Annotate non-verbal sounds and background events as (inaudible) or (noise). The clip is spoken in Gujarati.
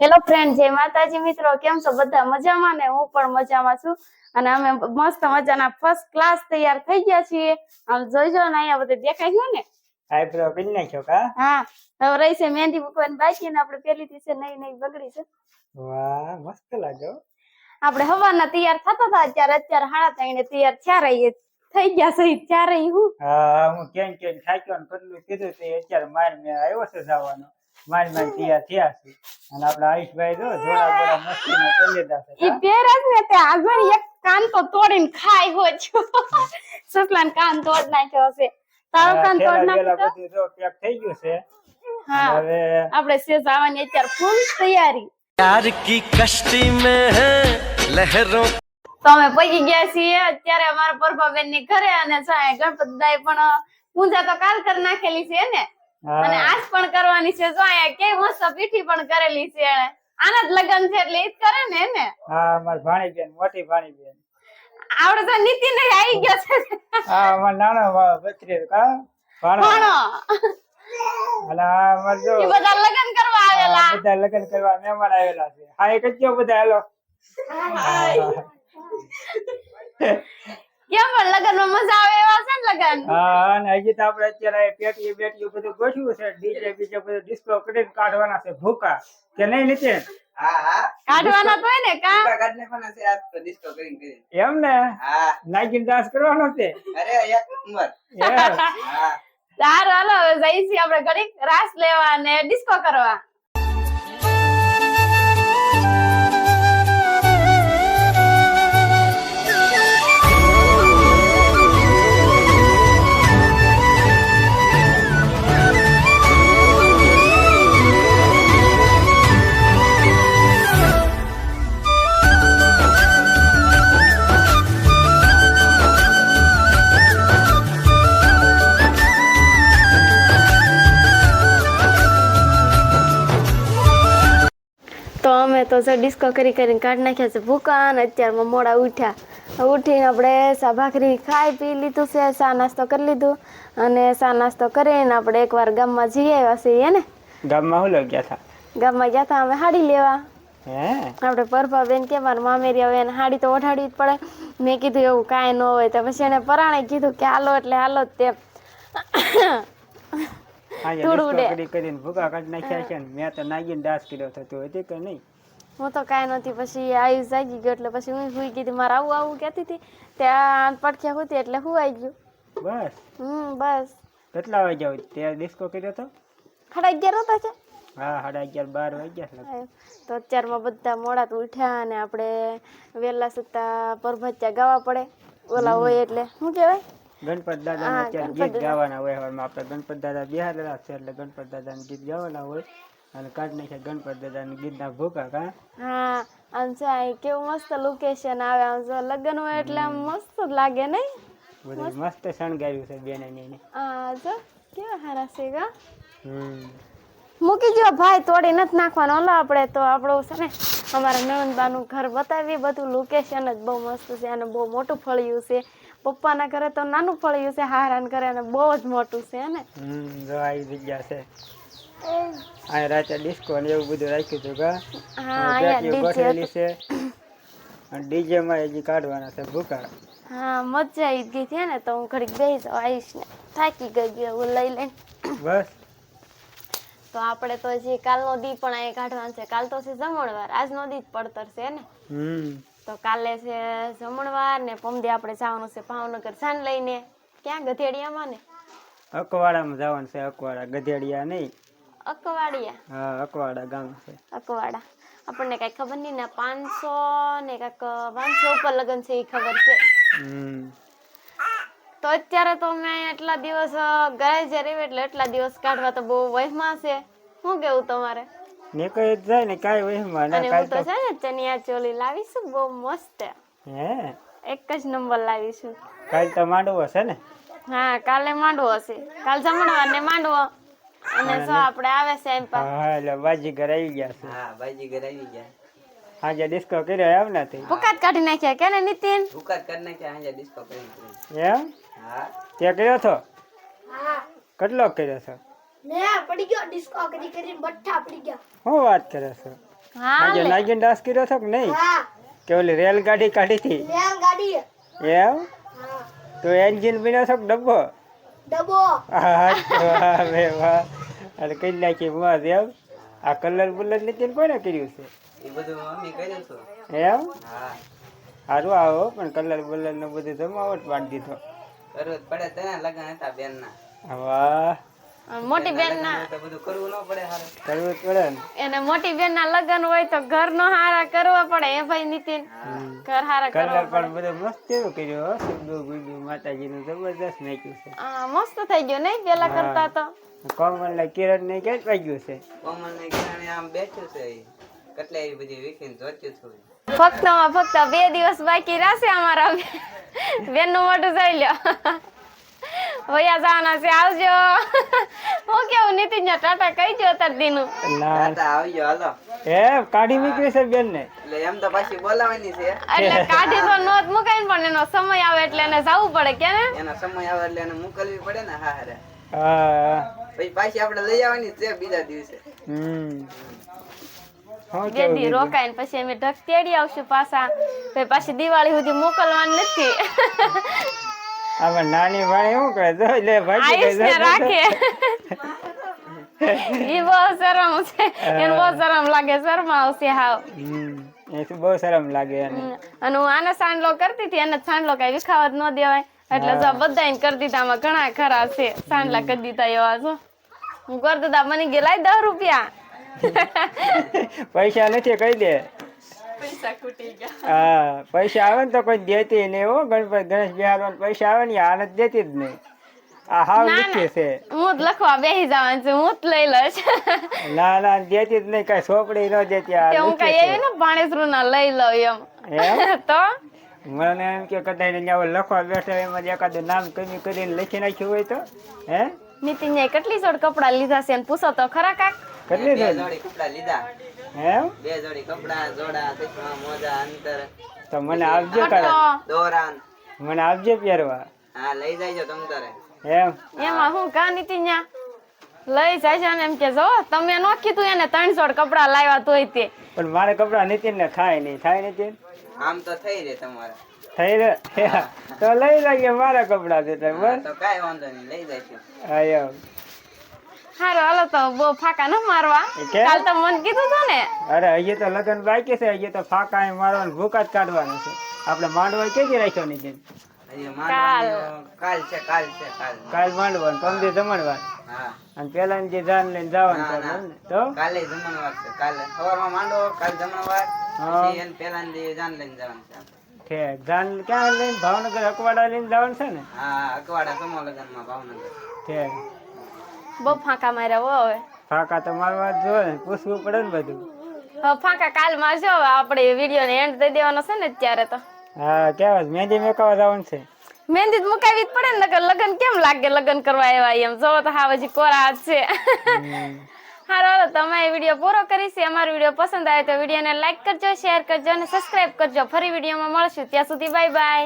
હેલો ફ્રેન્ડ જય માતાજી મિત્રો. કેમ છો? બધા મજામાં ને? હું પણ મજામાં છું. અને અમે મસ્ત મજાના ફર્સ્ટ ક્લાસ તૈયાર થઈ ગયા છીએ. આમ જોઈજો ને અહીંયા બધે દેખાય છે ને? આઈબ્રો કરી નાખ્યો કા? હા. હવે રહી છે મહેંદી મૂકવાની બાકી ને આપણે પેલી થી છે નહીં નહીં બગડી છે. વાહ મસ્ત લાગ્યો. આપણે હવાના તૈયાર થતા હતા. અત્યારે અત્યારે હાડા ત્રણે તૈયાર થયા રહીએ થઈ ગયા સહી ત્યારે હું. હા હું કેમ કેમ થાક્યો ને કેટલું કીધું તે. અત્યારે માર મેં આવ્યો છે જવાનો. મારી મારી તૈયાર થયા છે. અને આપણા આયુષભાઈ જો જોડા જોડા મસ્તી માં કરી લેતા છે. ઈ પહેરસ ને તે આગળ એક કાન તો તોડીને ખાઈ હો છો. સસલાન કાન તોડ નાખ્યો છે તારો કાન તોડ નાખ્યો બધું જો પેક થઈ ગયું છે. હા. આપણે સેજ આવવાની અત્યારે ફૂલ તૈયારી. પ્યાર કી કશ્તી મે હે લહેરો તો અમે પગી ગયા છીએ. અત્યારે અમારા પરભાબેનની ઘરે અને ગણપત દાય પણ પૂજા તો કાલ કર નાખેલી છે ને? અને આજ પણ કરવાની છે. જો અહીંયા કે મસ્ત પીઠી પણ કરેલી છે એને આના જ લગ્ન છે એટલે ઈ કરે ને એને. હા મારી ભાણી બેન મોટી ભાણી બેન આવડે તો નીતિન આવી ગયો છે. હા અમાર નાનો બત્રી કા ભાણો. અમાર જો એ બધા લગ્ન કરવા આવેલા. બધા લગ્ન કરવા મહેમાન આવેલા છે. હા એક જ બધા હેલો. કેમ પણ લગ્નમાં મજા આવે એવા છે ને લગ્ન હા અને હજી તો આપણે અત્યારે પેટી બેટી બધું ગોઠવ્યું છે. ડીજે બીજે બધું ડિસ્કો કરીને કાઢવાના છે ભૂકા. કે નહીં નીતિન? હા હા. કાઢવાના તો ને કા? ભૂકા કાઢને પણ હશે આજ તો disco કરીને કરીને. એમ ને? નાગીન ડાન્સ કરવાનો છે? અરે એક નંબર સારું હાલો જઈશી આપણે ઘડીક રાસ લેવા ને ડિસ્કો કરવા. અમે તો જો ડિસ્કો કરી કરીને કાઢી નાખ્યા છે ભૂકા અને અત્યારમાં મોડા ઉઠ્યા. ઉઠીને આપણે સા ભાખરી ખાઈ પી લીધું છે સા નાસ્તો કરી લીધું. અને સા નાસ્તો કરીને આપણે એકવાર ગામમાં જઈ આવ્યા છીએ ને? ગામમાં લઈ ગયા હતા? ગામમાં ગયા હતા અમે હાડી લેવા. આપણે પરભા બેન કે મારા મામેરી આવે એને હાડી તો ઓઢાડવી જ પડે. મેં કીધું એવું કાંઈ ન હોય તો પછી એને પરાણે કીધું કે હાલો એટલે હાલો જ તેમ. થોડું કરીને ભૂકા કાઢી નાખ્યા છે મેં તો નાગીને દાસ કર્યો થતો હતી કે નહીં? હું તો કાંઈ નથી પછી આવી જાગી ગયો એટલે પછી હું સુઈ ગઈ મારે આવું આવું કહેતી હતી. ત્યાં પડખ્યા હતી એટલે હું આવી ગયું. બસ? હમ બસ. કેટલા વાગ્યા હોય? ત્યારે ડિસ્કો કર્યો હતો સાડા અગિયાર હતા છે હા સાડા અગિયાર બાર વાગ્યા તો અત્યારમાં બધા મોડા તો ઉઠ્યા અને આપણે વહેલા સુતા પરભત્યા ગાવા પડે. ઓલા હોય એટલે. શું કહેવાય? ગણપત દાદા અત્યારે ગીત ગાવાના હોય. આપણે ગણપત દાદા બિહારેલા છે એટલે ગણપત દાદાના ગીત ગાવાના હોય. અને કાઢી નાખ્યા ગણપત દાદાના ગીતના ભૂકા કા? હા આમ છે અહીં કેવું મસ્ત લોકેશન આવે આમ જો લગ્ન હોય એટલે આમ મસ્ત લાગે નહીં બધું મસ્ત. શણગાર્યું છે બેને એને. હા જો કેવા સારા છે ગા મૂકી જો ભાઈ તોડી નથી નાખવાનો. ઓલો આપણે તો આપણું છે ને અમારા નણંદબાનું ઘર બતાવીએ. બધું લોકેશન જ બહુ મસ્ત છે અને બહુ મોટું ફળિયું છે. પપ્પાના ઘરે તો નાનું ફળિયું છે હારાન ઘરે અને બહુ જ મોટું છે ને? હમ જો આવી જગ્યા છે. અહીં રાતે ડિસ્કો ને એવું બધું રાખ્યું હતું કા પેટીઓ ગોઠવેલી છે. અને ડીજે માં હજી કાઢવાના છે ભૂકા હા મજા આવી ગઈ છે ને તો હું ઘડીક બેસી જાઉં આવીશ ને. થાકી ગઈ ગઈ હું લઈ લઈને. બસ. તો આપણે તો હજી કાલનો દી પણ અહીં કાઢવાનો છે. કાલ તો છે જમણવાર. આજનો દી જ પડતર છે ને. હમ. તો કાલે છે જમણવાર ને પમદી આપણે જવાનું છે ભાવનગર સાન લઈને. ક્યાં? ગધેડિયામાં ને? અકવાડામાં જવાનું છે અકવાડા. ગધેડિયા નહીં. અકવાડિયા. હા અકવાડા ગામ છે. અકવાડા. આપણને કઈ ખબર નહીં ને પાંચસો ને કંઈક પાંચસો ઉપર લગન છે એ ખબર છે. તો અત્યારે તો મેં એટલા દિવસ ઘરે જ રહી એટલે એટલા દિવસ કાઢવા તો બહુ વહેમાં છે. શું કેવું તમારે? નીકળી જ જાય ને કાઈ વહેમાં ના કાઈ તો છે ને ચણિયા ચોલી લાવીશું બહુ મસ્ત. હે? એક જ નંબર લાવીશું. કાલ તો માંડવો છે ને? હા કાલે માંડવો હશે. કાલ જમણવાર ને માંડવો. અને સો આપણે આવે છે એમ પા હા એટલે બાજીગર આવી ગયા છે. હા બાજી ઘર આવી ગયા. આજે ડિસ્કો કર્યો એમ નથી ભૂકાત કાઢી નાખ્યા કે ને નીતિન? ભૂકા કાઢી નાખ્યા disco કરીને કરીને. એમ? હા. તે કર્યો છો કેટલો કર્યો છો? મે પડી ગયો ડિસ્કો કરી કરીને બઠ્ઠા પડી ગયા. હું વાત કરે છો? હા આજે લે. નાગિન દાસ કર્યો છો કે નહીં? હા. કે ઓલી રેલગાડી કાઢી હતી? રેલ ગાડી એમ? હા. તો એન્જિન બન્યો છો કે ડબ્બો? ડબ્બો. હા વાહ વાહ. અને કઈ નાખી મોજ એમ આ કલર બુલર નીતિન કોને કર્યું છે? એ બધું મમ્મી કર્યું છું. એમ? સારું આવો પણ કલર બલર ને બધું જમાવટ પાડી દીધો પડે તેના લગ્ન હતા બેન ના વાહ. મોટી બેન ના તો બધું કરવું પડે હારું. કરવું જ પડે ને. એને મોટી બેન ના લગ્ન હોય તો ઘર નો હારા કરવા પડે એ ભાઈ નીતિન. ઘર હારા કરવા પણ બધું મસ્ત એવું કર્યું સિંધુ ગુંજુ માતાજી નું જબરદસ્ત નાખ્યું છે. હા, મસ્ત થઈ ગયો નહીં પેલા કરતા તો? કોમલ કિરણ ને ક્યાં પાગ્યું છે? કોમલ ને કિરણ આમ બેઠું છે ઈ. કેટલે બધી વીખીને જોચ્યું છું ફક્તમાં ફક્ત બે દિવસ બાકી રહેશે અમારા બેનનું મોઢું જોઈ લ્યો. વયા જવાના છે આવજો. હું કેવું નીતિન ને ટાટા કહી જો તાર દીનું. ના. તાતા આવજો હાલો. એ કાઢી નીકળી છે બેન ને એટલે એમ તો પાછી બોલાવાની છે. એટલે કાઢી તો નોત મુકાઈ ને પણ એનો સમય આવે એટલે એને જવું પડે કે ને? એનો સમય આવે એટલે એને મોકલવી પડે ને હા હારે. હા. પછી પાછી આપણે લઈ આવવાની છે બીજા દિવસે. હમ. શું બે કેવું દી પછી અમે ઢક તેડી આવશું પાછા પછી. પાછી દિવાળી સુધી મોકલવાની નથી. આમાં નાની ભાઈ શું કરે? જો લે ભાગી ગઈ, રાખે. ઈ બહુ શરમ છે. એને બહુ શરમ લાગે શરમા આવશે હાવ એથી બહુ શરમ લાગે એને. અને હું આને સાંડલો કરતી હતી એને સાંડલો કઈ વિખાવત જ ન દેવાય. એટલે જો બધાને કરી દીધા આમાં ઘણા ખરા છે. સાંડલા કરી દીધા એવા છો હું કરી દીધા મને ગયેલા દસ રૂપિયા. (laughs) પૈસા નથી કહી દે? હા પૈસા આવે ને તો કોઈ દેતી નહીં હો ગણપતિ ગણેશ બિહાર પૈસા આવે ને હાલત દેતી જ નહીં. આ હાવ ના, છે. હું જ લખવા બેસી જવાનું છે હું જ લઈ લઈશ ના ના દેતી જ નહીં કઈ સોપડી ન દેતી આ હું કઈ એવી ને પાણીસરું ના લઈ લઉં એમ. (laughs) તો? મને એમ કે કદાચ લખવા બેઠા એમાં એકાદું નામ કમી કરીને લખી નાખ્યું હોય તો હે? નીતિન કેટલી જોડ કપડા લીધા છે પૂછો તો ખરા કાક? કેટલી બે કપડા લીધા. એમ? બે જોડી કપડા જોડા ચશ્મા મોજા અંતર. તો મને આપજો કાઢા દોરાન. મને આપજો પહેરવા. હા લઈ જાયજો તમ તારે. એમ? એમાં હું કા લઈ જાય એમ જો તમે નો કીધું એને ત્રણ જોડ કપડા લાવ્યા તોય તે. પણ મારે કપડા નીતિન ને થાય નહીં. થાય નીતિન આમ તો થઈ રે તમારે. થઈ રે? તો લઈ લઈએ મારા કપડા દેતા હા, તો કાંઈ વાંધો નહીં લઈ જઈશું. હા એમ. હારો હાલો તો બહુ ફાકા ન મારવા. કાલ તો મન કીધું હતું ને. અરે હજી તો લગ્ન બાકી છે હજી તો ફાકા એ મારવાનું ભૂકા જ કાઢવાનું છે. આપણે માંડવા કેજી રાખ્યો નીતિન હજી કાલ. કાલ છે કાલ છે કાલ. કાલ માંડવાનું પમદી જમણવાર. અને પેલા જે જાન લઈને જવાનું ના, છે ના. ને? તો? કાલે જમણવાર છે કાલે. સવારમાં માંડો કાલ જમણવાર. એને પેલા જે જાન લઈને જવાનું છે જાન ક્યાં લઈને? ભાવનગર અકવાડા લઈને જવાનું છે ને? હા અકવાડા સમો લગનમાં ભાવનગર. ઠેક. બહુ ફાંકા માર્યા હો હવે. ફાકા તો મારવા જ જોઈએ પૂછવું પડે ને બધું. હવે ફાંકા કાલ મારજો હવે આપણે વીડિયો ને એન્ડ દઈ દેવાનો છે ને અત્યારે તો. હા કેવા મહેંદી મેકવા જવાનું છે? મહેંદી મુકાવી જ પડે ને નકર લગન કેમ લાગે લગન કરવા આવ્યા એમ? જો તો હા હજી કોરા છે. હારો હાલો તમે વીડિયો પૂરો કરીશ અમારો વીડિયો પસંદ આવે તો વિડીયોને લાઈક કરજો શેર કરજો અને સબસ્ક્રાઇબ કરજો. ફરી વિડીયોમાં મળશું. ત્યાં સુધી બાય બાય